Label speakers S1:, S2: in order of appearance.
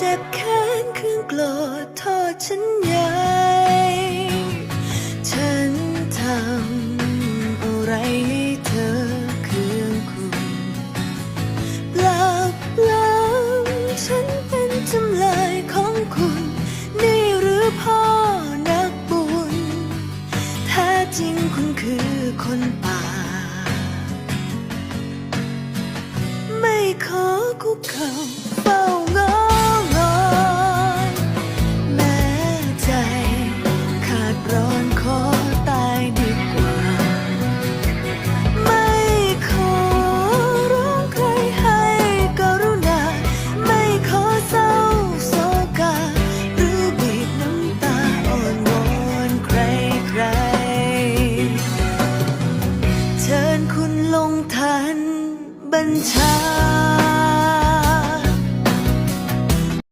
S1: เจ็บแค้นเครื่องโกรธโทษฉันใหญ่ฉันทำอะไรให้เธอเคืองคุณเปล่าเปล่าฉันเป็นจำเลยของคุณ นี่หรือพ่อนักบุญแท้จริงคุณคือคนป่า ไม่ขอคุกเข่า ฉันบัญชา